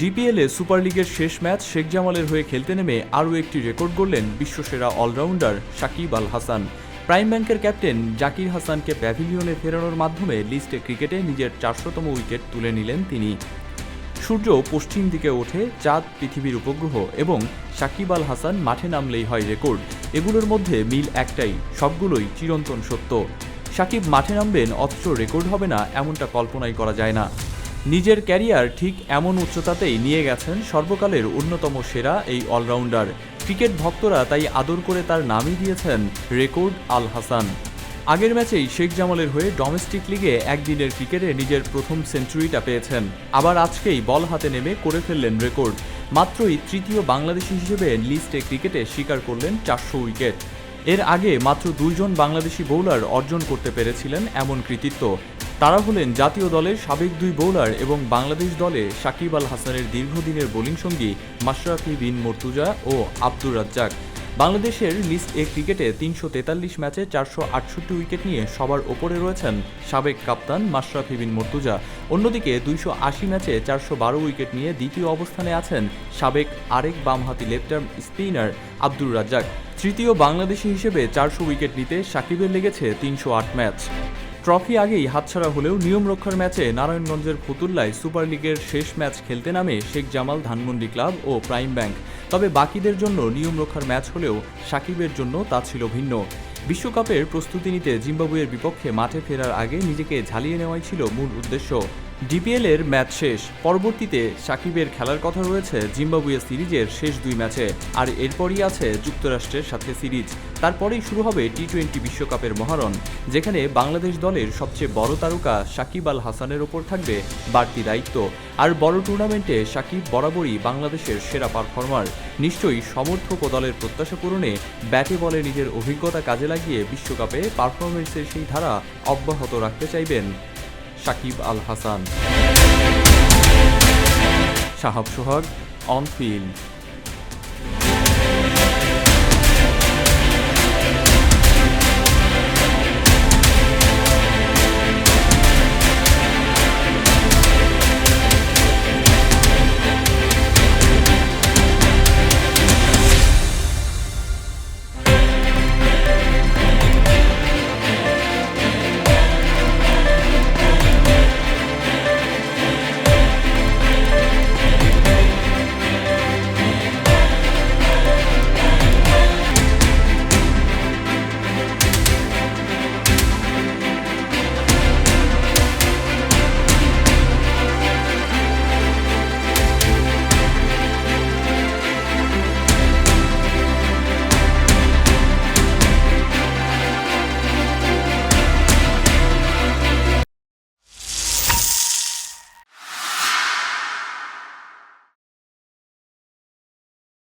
ডিপিএলে super লিগের শেষ match Sheikh জামালের হয়ে খেলতে নেমে আরও একটি রেকর্ড গড়লেন বিশ্বসেরা অলরাউন্ডার সাকিব আল হাসান। প্রাইম ব্যাংকের ক্যাপ্টেন জাকির হাসানকে প্যাভিলিয়নে ফেরানোর মাধ্যমে লিস্টে ক্রিকেটে নিজের চারশোতম উইকেট তুলে নিলেন তিনি। সূর্য পশ্চিম দিকে ওঠে, চাঁদ পৃথিবীর উপগ্রহ এবং সাকিব আল হাসান মাঠে নামলেই হয় রেকর্ড। এগুলোর মধ্যে মিল একটাই, সবগুলোই চিরন্তন সত্য। সাকিব মাঠে নামবেন অথচ রেকর্ড হবে না, এমনটা কল্পনাই করা যায় না। নিজের ক্যারিয়ার ঠিক এমন উচ্চতাতেই নিয়ে গেছেন সর্বকালের অন্যতম সেরা এই অলরাউন্ডার। ক্রিকেট ভক্তরা তাই আদর করে তার নামই দিয়েছেন রেকর্ড আল হাসান। আগের ম্যাচেই শেখ জামালের হয়ে ডোমেস্টিক লিগে একদিনের ক্রিকেটে নিজের প্রথম সেঞ্চুরিটা পেয়েছেন। আবার আজকেই বল হাতে নেমে করে ফেললেন রেকর্ড। মাত্রই তৃতীয় বাংলাদেশি হিসেবে লিস্টে ক্রিকেটে স্বীকার করলেন চারশো উইকেট। এর আগে মাত্র দুইজন বাংলাদেশি বোলার অর্জন করতে পেরেছিলেন এমন কৃতিত্ব। তারা হলেন জাতীয় দলের সাবেক দুই বোলার এবং বাংলাদেশ দলে সাকিব আল হাসানের দীর্ঘদিনের বোলিং সঙ্গী মাশরাফি বিন মর্তুজা ও আব্দুর রাজ্জাক। বাংলাদেশের লিস্ট এ ক্রিকেটে তিনশো তেতাল্লিশ ম্যাচে চারশো আটষট্টি উইকেট নিয়ে সবার ওপরে রয়েছেন সাবেক কাপ্তান মাশরাফি বিন মর্তুজা। অন্যদিকে দুইশো আশি ম্যাচে চারশো বারো উইকেট নিয়ে দ্বিতীয় অবস্থানে আছেন সাবেক আরেক বামহাতি left arm spinner Abdur Razzak. তৃতীয় বাংলাদেশি হিসেবে চারশো উইকেট নিতে সাকিবের লেগেছে তিনশো আট ম্যাচ। ট্রফি আগেই হাতছাড়া হলেও নিয়ম রক্ষার ম্যাচে নারায়ণগঞ্জের ফতুল্লায় সুপার লিগের শেষ ম্যাচ খেলতে নামে শেখ জামাল ধানমন্ডি ক্লাব ও প্রাইম ব্যাংক। তবে বাকিদের জন্য নিয়ম রক্ষার ম্যাচ হলেও সাকিবের জন্য তা ছিল ভিন্ন। বিশ্বকাপের প্রস্তুতি নিতে জিম্বাবুয়ের বিপক্ষে মাঠে ফেরার আগে নিজেকে ঝালিয়ে নেওয়াই ছিল মূল উদ্দেশ্য। ডিপিএল এর ম্যাচ শেষ। পরবর্তীতে সাকিবের খেলার কথা রয়েছে জিম্বাবুয়ে সিরিজের শেষ দুই ম্যাচে। আর এরপরই আছে যুক্তরাষ্ট্রের সাথে সিরিজ। তারপরেই শুরু হবে টি টোয়েন্টি বিশ্বকাপের মহারণ, যেখানে বাংলাদেশ দলের সবচেয়ে বড় তারকা সাকিব আল হাসানের ওপর থাকবে বাড়তি দায়িত্ব। আর বড় টুর্নামেন্টে সাকিব বরাবরই বাংলাদেশের সেরা পারফর্মার নিশ্চয়ই সমর্থক ও দলের প্রত্যাশা পূরণে ব্যাটে বলে নিজের অভিজ্ঞতা কাজে লাগিয়ে বিশ্বকাপে পারফরমেন্সের সেই ধারা অব্যাহত রাখতে চাইবেন সাকিব আল হাসান। সাহাব সোহাগ অন ফিল্ড